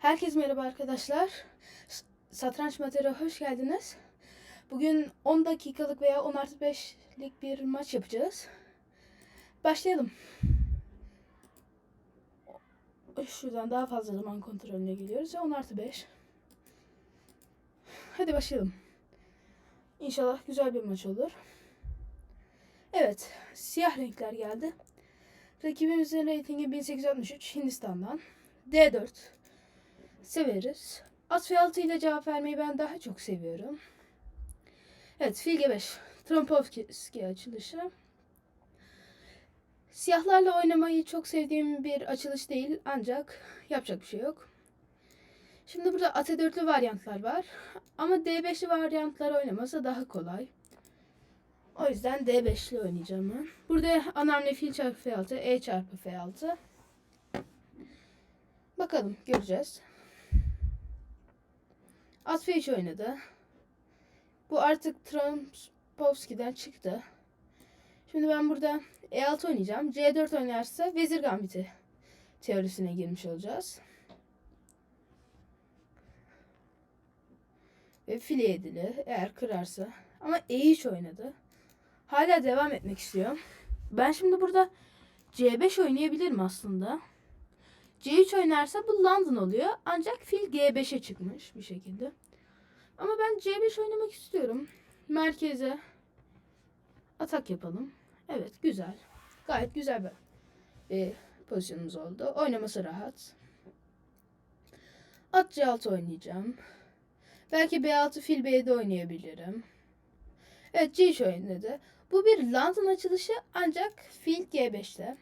Herkese merhaba arkadaşlar. Satranç Mater'e hoş geldiniz. Bugün 10 dakikalık veya 10 artı 5'lik bir maç yapacağız. Başlayalım. Şuradan daha fazla zaman kontrolüne geliyoruz. 10 artı 5. Hadi başlayalım. İnşallah güzel bir maç olur. Evet. Siyah renkler geldi. Rakibimizin reytingi 1863 Hindistan'dan. D4. Severiz. At ve 6 ile cevap vermeyi ben daha çok seviyorum. Evet fil G5. Trompovski açılışı. Siyahlarla oynamayı çok sevdiğim bir açılış değil ancak yapacak bir şey yok. Şimdi burada at E4'lü varyantlar var. Ama D5'li varyantlar oynaması daha kolay. O yüzden D5'li oynayacağım ben. Burada ana hamle fil çarpı F6, E çarpı F6. Bakalım göreceğiz. F3 oynadı. Bu artık Trompovski'den çıktı. Şimdi ben burada E6 oynayacağım. C4 oynarsa Vezir Gambiti teorisine girmiş olacağız. Ve file edili eğer kırarsa. Ama E3 oynadı. Hala devam etmek istiyor. Ben şimdi burada C5 oynayabilirim aslında. C3 oynarsa bu London oluyor. Ancak fil G5'e çıkmış bir şekilde. Ama ben C5 oynamak istiyorum. Merkeze atak yapalım. Evet güzel. Gayet güzel bir, bir pozisyonumuz oldu. Oynaması rahat. At C6 oynayacağım. Belki B6 fil B7 oynayabilirim. Evet C3 oynadı. Bu bir London açılışı ancak fil G5'te.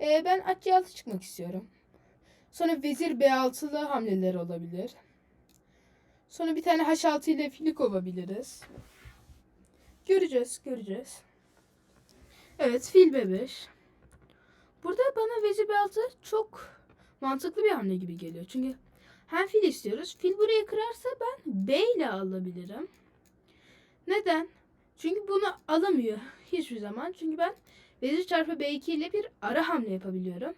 Ee, ben at C6 çıkmak istiyorum. Sonra vezir B6'lı hamleler olabilir. Sonra bir tane H6 ile fili kovabiliriz. Göreceğiz, göreceğiz. Evet, fil B5. Burada bana vezir B6 çok mantıklı bir hamle gibi geliyor. Çünkü hem fil istiyoruz. Fil buraya kırarsa ben B ile alabilirim. Neden? Çünkü bunu alamıyor hiçbir zaman. Çünkü ben vezir çarpı B2 ile bir ara hamle yapabiliyorum.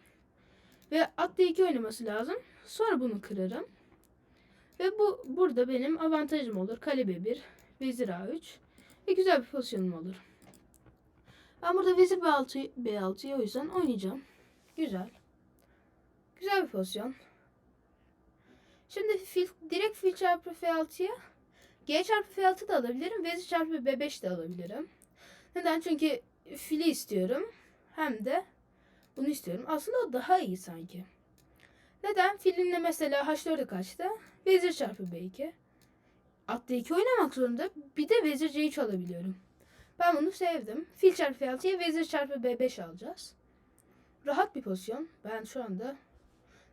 Ve at D2 oynaması lazım. Sonra bunu kırarım. Ve bu burada benim avantajım olur. Kale B1, vezir A3 ve güzel bir pozisyonum olur. Ben burada vezir B6, B6'yı o yüzden oynayacağım. Güzel. Güzel bir pozisyon. Şimdi fil, direkt fil çarpı F6'ya G çarpı F6 da alabilirim. Vezir çarpı B5 de alabilirim. Neden? Çünkü fili istiyorum. Hem de bunu istiyorum. Aslında o daha iyi sanki. Neden? Filinle mesela H4'e kaçtı. Vezir çarpı B2. At D2 oynamak zorunda. Bir de vezir C3 alabiliyorum. Ben bunu sevdim. Fil çarpı F6'ya vezir çarpı B5 alacağız. Rahat bir pozisyon. Ben şu anda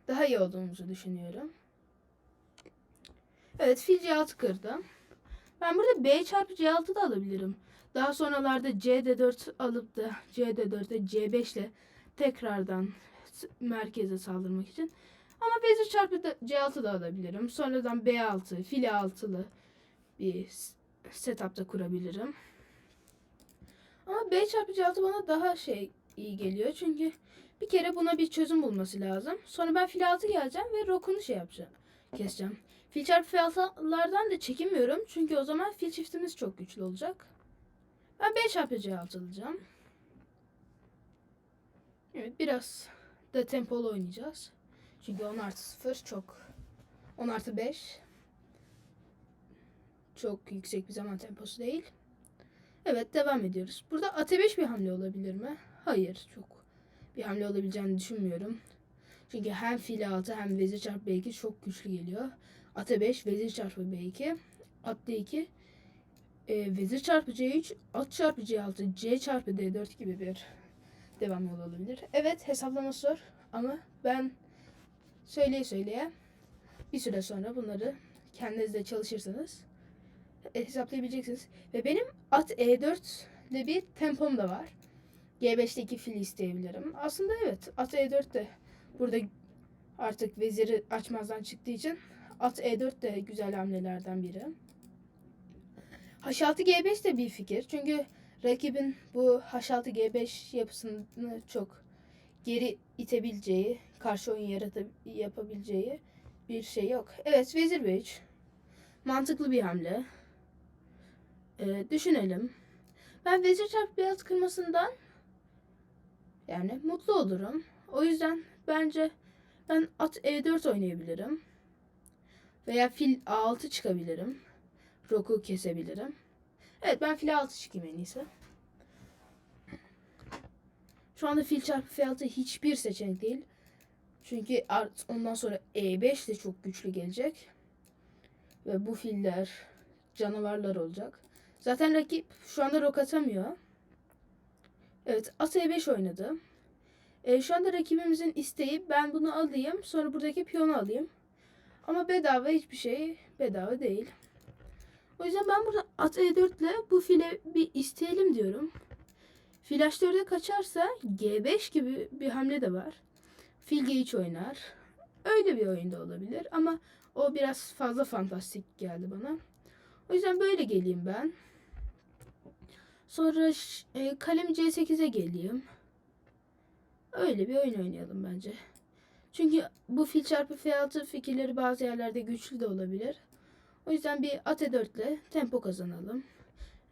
daha iyi olduğumuzu düşünüyorum. Evet fil C6 kırdım. Ben burada B çarpı C6 da alabilirim. Daha sonralarda CD4 alıp da CD4'e C5 ile tekrardan merkeze saldırmak için. Ama vezir çarpı da C6 da alabilirim. Sonradan B6, fil 6'lı bir setupta kurabilirim. Ama B çarpı C6 bana daha şey iyi geliyor. Çünkü bir kere buna bir çözüm bulması lazım. Sonra ben fil 6 geleceğim ve rokunu şey yapacağım. Keseceğim. Fil çarpı F6'lardan da çekinmiyorum. Çünkü o zaman fil çiftimiz çok güçlü olacak. Ben B çarpı C6 alacağım. Evet biraz da tempolu oynayacağız. Çünkü 10 artı 0 çok 10 artı 5 çok yüksek bir zaman temposu değil. Evet devam ediyoruz. Burada at 5 bir hamle olabilir mi? Hayır çok bir hamle olabileceğini düşünmüyorum. Çünkü hem fil 6 hem vezir çarpı B2 çok güçlü geliyor. At 5 vezir çarpı B2 at D2 e, vezir çarpı C3 at çarpı C6 C çarpı D4 gibi bir devam yolu olabilir. Evet hesaplaması zor ama ben söyleye söyleye bir süre sonra bunları kendiniz de çalışırsanız e, hesaplayabileceksiniz. Ve benim at E4 ile bir tempom da var. G5'te iki fil isteyebilirim. Aslında evet at E4 de burada artık veziri açmazdan çıktığı için at E4 de güzel hamlelerden biri. H6 G5 de bir fikir. Çünkü rakibin bu H6 G5 yapısını çok geri itebileceği, karşı oyun yarata, yapabileceği bir şey yok. Evet vezir b3. Mantıklı bir hamle. Ee, düşünelim. Ben vezir çarpı beyaz kırmasından yani mutlu olurum. O yüzden bence ben at e4 oynayabilirim. Veya fil a6 çıkabilirim. Roku kesebilirim. Evet ben fil a6 çıkayım en iyisi. Şu anda fil çarpı f6 hiçbir seçenek değil. Çünkü ondan sonra e5 de çok güçlü gelecek. Ve bu filler canavarlar olacak. Zaten rakip şu anda rok atamıyor. Evet at e5 oynadı. E, şu anda rakibimizin isteği ben bunu alayım sonra buradaki piyonu alayım. Ama bedava hiçbir şey bedava değil. O yüzden ben burada at e4 ile bu file bir isteyelim diyorum. Fil h4'e kaçarsa g5 gibi bir hamle de var. Fil g3 oynar. Öyle bir oyunda olabilir ama o biraz fazla fantastik geldi bana. O yüzden böyle geleyim ben. Sonra e, kalem C8'e geleyim. Öyle bir oyun oynayalım bence. Çünkü bu fil çarpı F6 fikirleri bazı yerlerde güçlü de olabilir. O yüzden bir at E4 ile tempo kazanalım.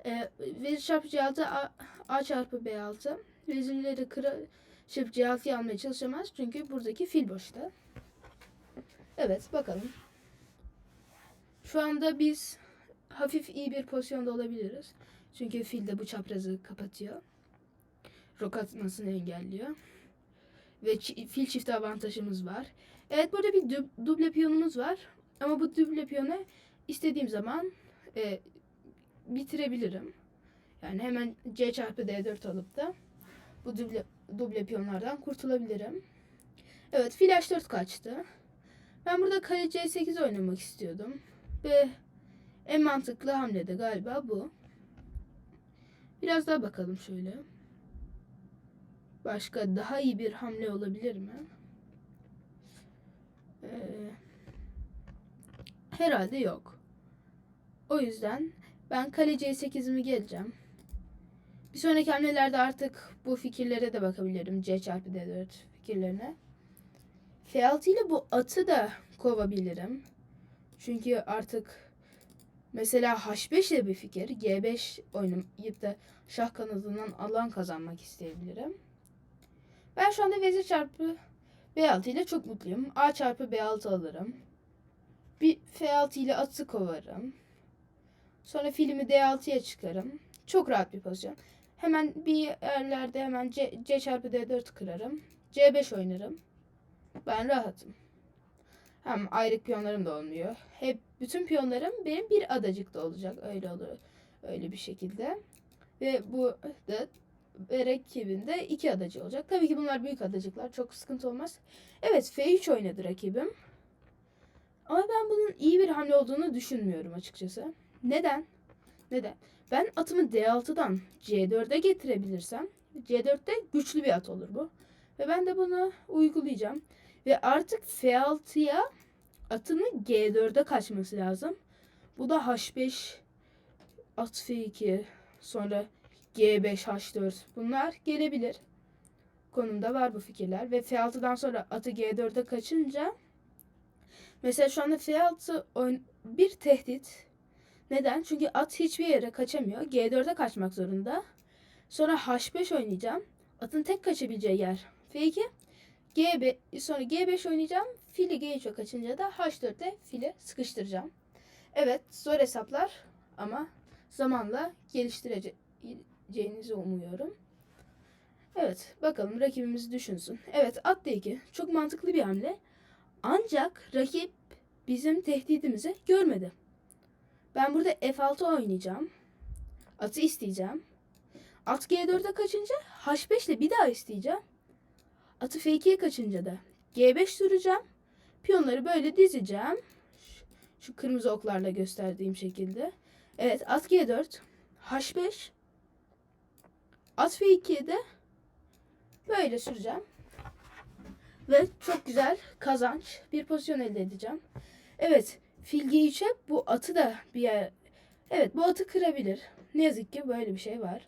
E, vezir çarpı C6 A, A çarpı B6. Vezirleri kırışıp C6'yı almaya çalışamaz. Çünkü buradaki fil boşta. Evet bakalım. Şu anda biz hafif iyi bir pozisyonda olabiliriz. Çünkü fil de bu çaprazı kapatıyor. Rok atmasını engelliyor. Ve fil çifti avantajımız var. Evet burada bir dub- duble piyonumuz var. Ama bu duble piyonu istediğim zaman e, bitirebilirim. Yani hemen C çarpı D4 alıp da bu duble, duble piyonlardan kurtulabilirim. Evet fil H4 kaçtı. Ben burada kale C8 oynamak istiyordum. Ve en mantıklı hamle de galiba bu. Biraz daha bakalım şöyle. Başka daha iyi bir hamle olabilir mi? Ee, herhalde yok. O yüzden ben kale C8'imi geleceğim. Bir sonraki hamlelerde artık bu fikirlere de bakabilirim. C çarpı D4 fikirlerine. F6 ile bu atı da kovabilirim. Çünkü artık mesela H5 de bir fikir. G5 oynayıp da şah kanadından alan kazanmak isteyebilirim. Ben şu anda vezir çarpı B6 ile çok mutluyum. A çarpı B6 alırım. Bir F6 ile atı kovarım. Sonra filmi D6'ya çıkarım. Çok rahat bir pozisyon. Hemen bir yerlerde hemen C, C çarpı D4 kırarım. C5 oynarım. Ben rahatım. Hem ayrık piyonlarım da olmuyor. Hep bütün piyonlarım benim bir adacıkta olacak. Öyle olur. Öyle bir şekilde. Ve bu da rakibinde iki adacı olacak. Tabii ki bunlar büyük adacıklar. Çok sıkıntı olmaz. Evet F3 oynadı rakibim. Ama ben bunun iyi bir hamle olduğunu düşünmüyorum açıkçası. Neden? Neden? Ben atımı D6'dan C4'e getirebilirsem C4'te güçlü bir at olur bu. Ve ben de bunu uygulayacağım. Ve artık F6'ya atımın G4'e kaçması lazım. Bu da H5 at F2 sonra G5 H4 bunlar gelebilir. Konumda var bu fikirler ve F6'dan sonra atı G4'e kaçınca mesela şu anda F6 oyun bir tehdit. Neden? Çünkü at hiçbir yere kaçamıyor. G4'e kaçmak zorunda. Sonra H5 oynayacağım. Atın tek kaçabileceği yer F2. G5 sonra G5 oynayacağım. Fili G3'e kaçınca da H4'te fili sıkıştıracağım. Evet zor hesaplar ama zamanla geliştireceğinizi umuyorum. Evet bakalım rakibimiz düşünsün. Evet at D2 çok mantıklı bir hamle. Ancak rakip bizim tehdidimizi görmedi. Ben burada F6 oynayacağım. Atı isteyeceğim. At G4'e kaçınca H5 ile bir daha isteyeceğim. Atı F2'ye kaçınca da G5 süreceğim. Piyonları böyle dizeceğim. Şu kırmızı oklarla gösterdiğim şekilde. Evet at G4. H5. At F2'ye de böyle süreceğim. Ve çok güzel kazanç bir pozisyon elde edeceğim. Evet fil G3'e bu atı da bir yer... Evet bu atı kırabilir. Ne yazık ki böyle bir şey var.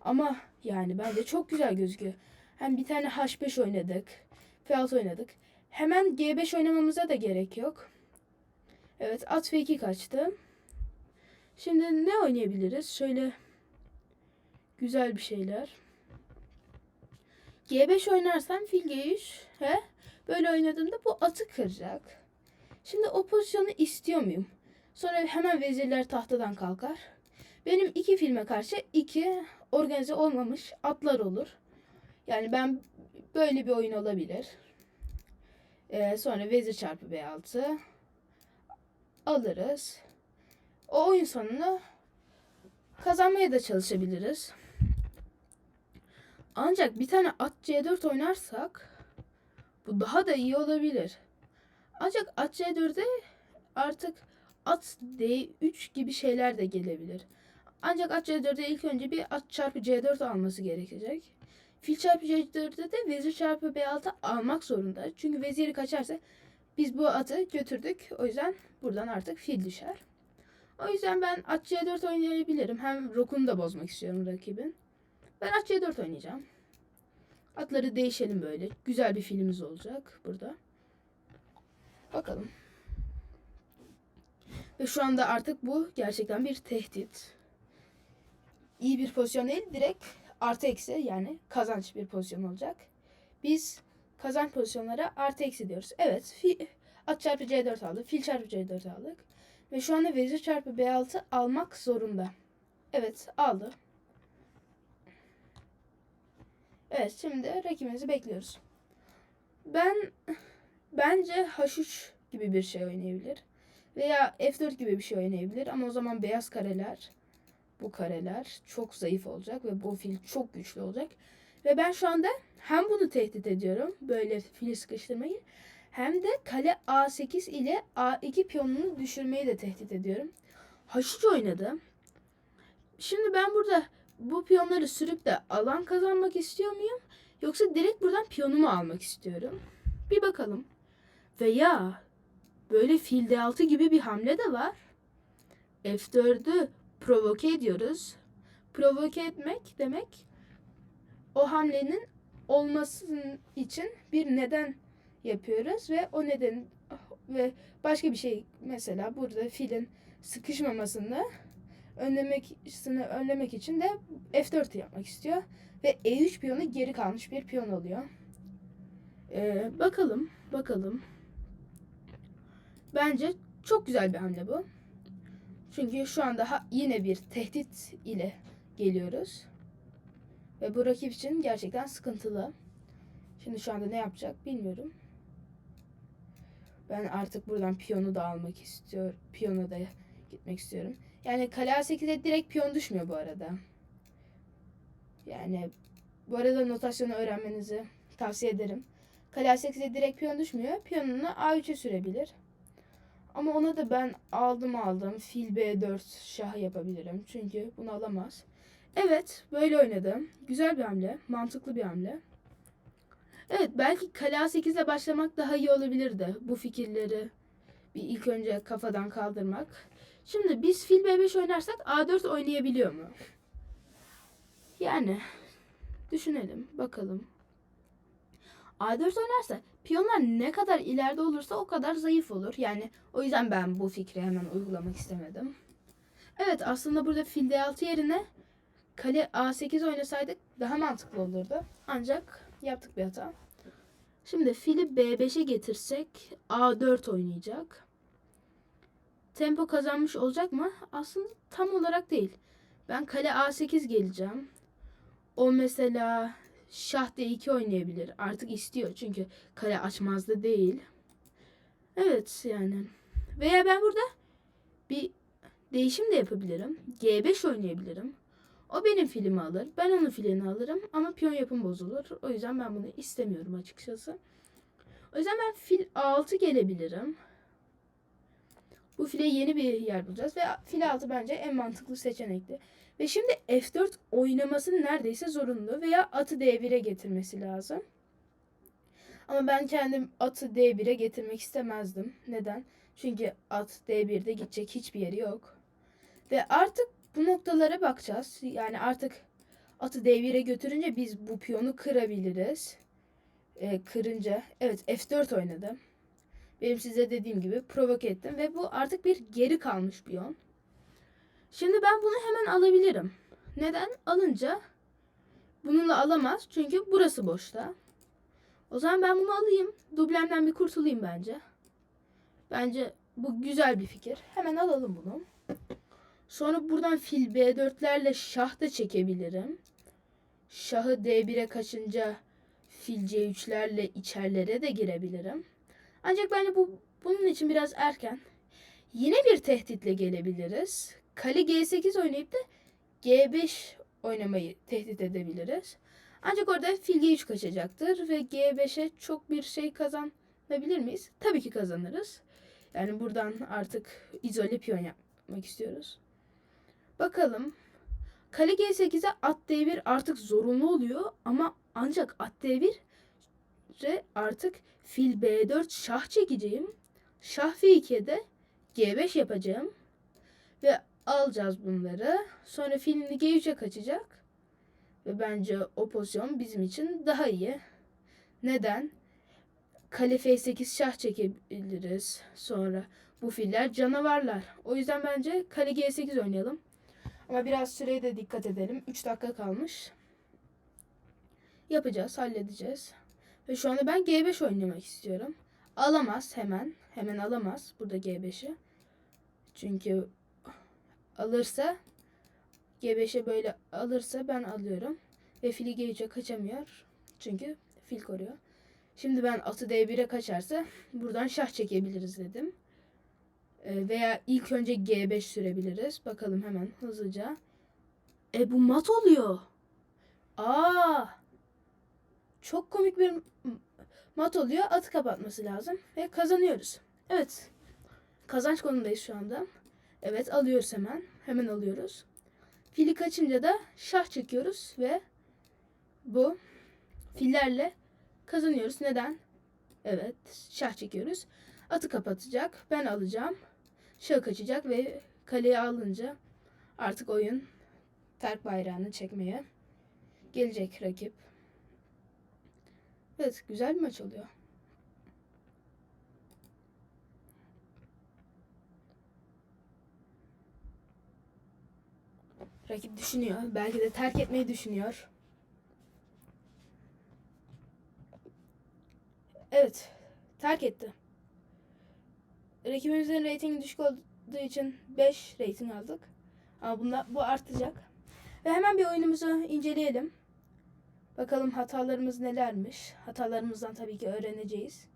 Ama yani bence çok güzel gözüküyor. Hem bir tane H5 oynadık. F6 oynadık. hemen G5 oynamamıza da gerek yok. Evet at F2 kaçtı. Şimdi ne oynayabiliriz? Şöyle güzel bir şeyler. G5 oynarsam fil G3 he? Böyle oynadığımda bu atı kıracak. Şimdi o pozisyonu istiyor muyum? Sonra hemen vezirler tahtadan kalkar. Benim iki filme karşı iki organize olmamış atlar olur. Yani ben böyle bir oyun olabilir. Ee, sonra vezir çarpı B6 alırız. O oyun sonunu kazanmaya da çalışabiliriz. Ancak bir tane at C4 oynarsak bu daha da iyi olabilir. Ancak at C4'e artık at D3 gibi şeyler de gelebilir. Ancak at C4'e ilk önce bir at çarpı C4 alması gerekecek. Fil çarpı C4'de de vezir çarpı B6 almak zorunda. Çünkü veziri kaçarsa biz bu atı götürdük. O yüzden buradan artık fil düşer. O yüzden ben at C4 oynayabilirim. Hem rokunu da bozmak istiyorum rakibin. Ben at C4 oynayacağım. Atları değişelim böyle. Güzel bir filmimiz olacak burada. Bakalım. Ve şu anda artık bu gerçekten bir tehdit. İyi bir pozisyon değil. Direkt artı eksi yani kazanç bir pozisyon olacak. Biz kazanç pozisyonlara artı eksi diyoruz. Evet. Fi, at çarpı C4 aldık. Fil çarpı C4 aldık. Ve şu anda vezir çarpı B6 almak zorunda. Evet aldı. Evet şimdi rakibimizi bekliyoruz. Ben bence H3 gibi bir şey oynayabilir. Veya F4 gibi bir şey oynayabilir ama o zaman beyaz kareler bu kareler çok zayıf olacak ve bu fil çok güçlü olacak. Ve ben şu anda hem bunu tehdit ediyorum böyle fili sıkıştırmayı hem de kale A8 ile A2 piyonunu düşürmeyi de tehdit ediyorum. H3 oynadım. Şimdi ben burada bu piyonları sürüp de alan kazanmak istiyor muyum? Yoksa direkt buradan piyonumu almak istiyorum. Bir bakalım. Veya böyle fil D6 gibi bir hamle de var. F4'ü provoke ediyoruz. Provoke etmek demek o hamlenin olmasının için bir neden yapıyoruz ve o neden ve başka bir şey mesela burada filin sıkışmamasını önlemek önlemek için de F4 yapmak istiyor ve E3 piyonu geri kalmış bir piyon oluyor. Ee, bakalım, bakalım. Bence çok güzel bir hamle bu. Çünkü şu anda yine bir tehdit ile geliyoruz. Ve bu rakip için gerçekten sıkıntılı. Şimdi şu anda ne yapacak bilmiyorum. Ben artık buradan piyonu da almak istiyorum. Piyonu da gitmek istiyorum. Yani kale A8'e direkt piyon düşmüyor bu arada. Yani bu arada notasyonu öğrenmenizi tavsiye ederim. Kale A8'e direkt piyon düşmüyor. Piyonunu A3'e sürebilir. Ama ona da ben aldım aldım. Fil B4 şah yapabilirim. Çünkü bunu alamaz. Evet böyle oynadım. Güzel bir hamle. Mantıklı bir hamle. Evet belki kale A8 ile başlamak daha iyi olabilirdi. Bu fikirleri bir ilk önce kafadan kaldırmak. Şimdi biz fil B5 oynarsak A4 oynayabiliyor mu? Yani düşünelim bakalım. A4 oynarsa piyonlar ne kadar ileride olursa o kadar zayıf olur. Yani o yüzden ben bu fikri hemen uygulamak istemedim. Evet aslında burada fil D6 yerine kale A8 oynasaydık daha mantıklı olurdu. Ancak yaptık bir hata. Şimdi fili B5'e getirsek A4 oynayacak. Tempo kazanmış olacak mı? Aslında tam olarak değil. Ben kale A8 geleceğim. O mesela şah D2 oynayabilir. Artık istiyor çünkü kale açmazda değil. Evet yani. Veya ben burada bir değişim de yapabilirim. G5 oynayabilirim. O benim filmi alır. Ben onun filini alırım ama piyon yapım bozulur. O yüzden ben bunu istemiyorum açıkçası. O yüzden ben fil 6 gelebilirim. Bu file yeni bir yer bulacağız ve fil 6 bence en mantıklı seçenekti. Ve şimdi F4 oynaması neredeyse zorunlu veya atı D1'e getirmesi lazım. Ama ben kendim atı D1'e getirmek istemezdim. Neden? Çünkü at D1'de gidecek hiçbir yeri yok. Ve artık bu noktalara bakacağız. Yani artık atı D1'e götürünce biz bu piyonu kırabiliriz. e, kırınca evet F4 oynadım. Benim size dediğim gibi provoke ettim ve bu artık bir geri kalmış piyon. Şimdi ben bunu hemen alabilirim. Neden? Alınca bununla alamaz çünkü burası boşta. O zaman ben bunu alayım. Dublemden bir kurtulayım bence. Bence bu güzel bir fikir. Hemen alalım bunu. Sonra buradan fil B4'lerle şah da çekebilirim. Şahı D1'e kaçınca fil C3'lerle içerlere de girebilirim. Ancak bence bu bunun için biraz erken. Yine bir tehditle gelebiliriz. Kale G8 oynayıp da G5 oynamayı tehdit edebiliriz. Ancak orada fil G3 kaçacaktır ve G5'e çok bir şey kazanabilir miyiz? Tabii ki kazanırız. Yani buradan artık izole piyon yapmak istiyoruz. Bakalım. Kale G8'e at D1 artık zorunlu oluyor ama ancak at D1 re artık fil B4 şah çekeceğim. Şah F2'ye de G5 yapacağım. Ve alacağız bunları. Sonra filini G3'e kaçacak. Ve bence o pozisyon bizim için daha iyi. Neden? Kale F8 şah çekebiliriz. Sonra bu filler canavarlar. O yüzden bence kale G8 oynayalım. Ama biraz süreye de dikkat edelim. 3 dakika kalmış. Yapacağız, halledeceğiz. Ve şu anda ben G5 oynamak istiyorum. Alamaz hemen. Hemen alamaz burada G5'i. Çünkü alırsa G5'e böyle alırsa ben alıyorum. Ve fili G3'e kaçamıyor. Çünkü fil koruyor. Şimdi ben atı D1'e kaçarsa buradan şah çekebiliriz dedim. Ee, veya ilk önce G5 sürebiliriz. Bakalım hemen hızlıca. E bu mat oluyor. Aa! Çok komik bir mat oluyor. Atı kapatması lazım ve kazanıyoruz. Evet. Kazanç konumdayız şu anda. Evet alıyoruz hemen. Hemen alıyoruz. Fili kaçınca da şah çekiyoruz ve bu fillerle kazanıyoruz. Neden? Evet şah çekiyoruz. Atı kapatacak. Ben alacağım. Şah kaçacak ve kaleyi alınca artık oyun terk bayrağını çekmeye gelecek rakip. Evet güzel bir maç oluyor. Rakip düşünüyor. Belki de terk etmeyi düşünüyor. Evet. Terk etti. Rakibimizin reytingi düşük olduğu için 5 reyting aldık. Ama bunda, bu artacak. Ve hemen bir oyunumuzu inceleyelim. Bakalım hatalarımız nelermiş. Hatalarımızdan tabii ki öğreneceğiz.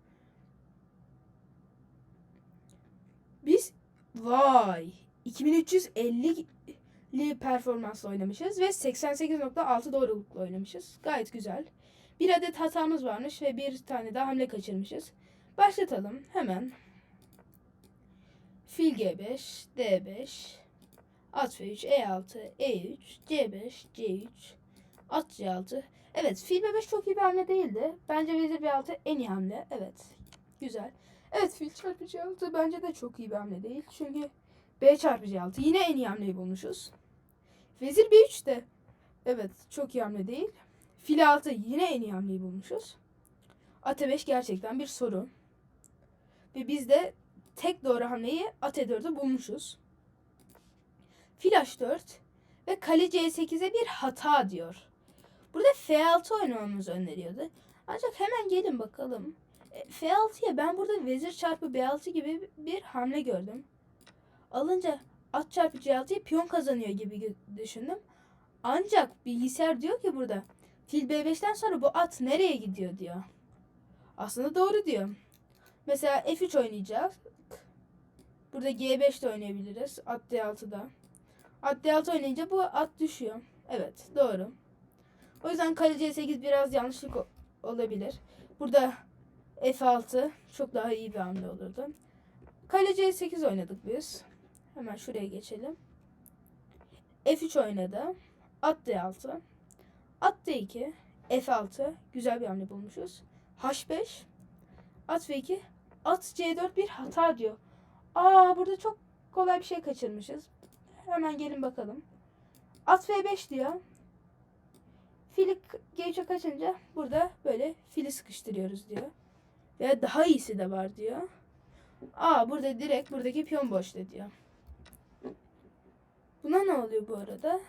Biz vay 2350'li performansla oynamışız ve 88.6 doğrulukla oynamışız. Gayet güzel. Bir adet hatamız varmış ve bir tane daha hamle kaçırmışız. Başlatalım hemen. Fil G5, D5, at F3, E6, E3, C5, C3, at C6. Evet fil B5 çok iyi bir hamle değildi. Bence vezir B6 en iyi hamle. Evet güzel. Evet fil çarpı C6 bence de çok iyi bir hamle değil. Çünkü B çarpı C6 yine en iyi hamleyi bulmuşuz. Vezir B3 de evet çok iyi hamle değil. Fil 6 yine en iyi hamleyi bulmuşuz. At E5 gerçekten bir sorun. Ve biz de tek doğru hamleyi at E4'ü bulmuşuz. Fil H4 ve kale C8'e bir hata diyor. Burada F6 oynamamızı öneriyordu. Ancak hemen gelin bakalım. E, F6'ya ben burada vezir çarpı B6 gibi bir hamle gördüm. Alınca at çarpı C6'ya piyon kazanıyor gibi düşündüm. Ancak bilgisayar diyor ki burada fil B5'ten sonra bu at nereye gidiyor diyor. Aslında doğru diyor. Mesela F3 oynayacağız. Burada G5 de oynayabiliriz. At D6'da. At D6 oynayınca bu at düşüyor. Evet doğru. O yüzden kale C8 biraz yanlışlık olabilir. Burada F6 çok daha iyi bir hamle olurdu. Kale C8 oynadık biz. Hemen şuraya geçelim. F3 oynadı. At D6. At D2. F6. Güzel bir hamle bulmuşuz. H5. At F2. At C4 bir hata diyor. Aa burada çok kolay bir şey kaçırmışız. Hemen gelin bakalım. At F5 diyor. Fili G3'e kaçınca burada böyle fili sıkıştırıyoruz diyor. Ve daha iyisi de var diyor. Aa burada direkt buradaki piyon boşta diyor. Buna ne oluyor bu arada?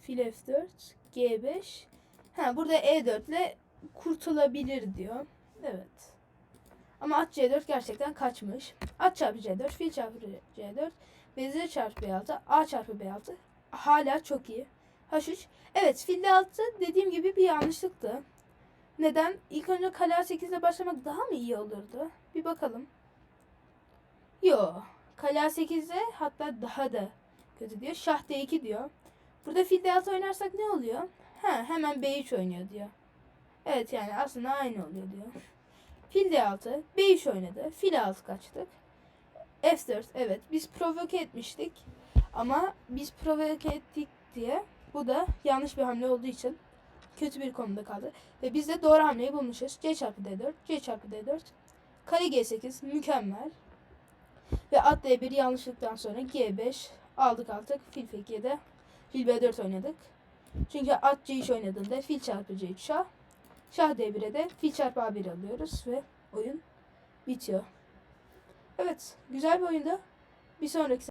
Fil F4, G5. Ha burada E4 ile kurtulabilir diyor. Evet. Ama at C4 gerçekten kaçmış. At çarpı C4, fil çarpı C4, vezir çarpı B6, A çarpı B6 hala çok iyi. H3. Evet fil D6 dediğim gibi bir yanlışlıktı. Neden? İlk önce kale A8 ile başlamak daha mı iyi olurdu? Bir bakalım. Yo. Kale A8'de hatta daha da kötü diyor. Şah D2 diyor. Burada fil D6 oynarsak ne oluyor? Ha, hemen B3 oynuyor diyor. Evet yani aslında aynı oluyor diyor. Fil D6, B3 oynadı. Fil A6 kaçtık. F4 evet biz provoke etmiştik. Ama biz provoke ettik diye bu da yanlış bir hamle olduğu için kötü bir konumda kaldı. Ve biz de doğru hamleyi bulmuşuz. C çarpı D4, C çarpı D4. Kare G8 mükemmel. Ve at D1 yanlışlıktan sonra G5 aldık aldık. Fil F2'de fil B4 oynadık. Çünkü at C3 oynadığında fil çarpı C3 şah. Şah D1'e de fil çarpı A1 alıyoruz ve oyun bitiyor. Evet güzel bir oyunda. Bir sonraki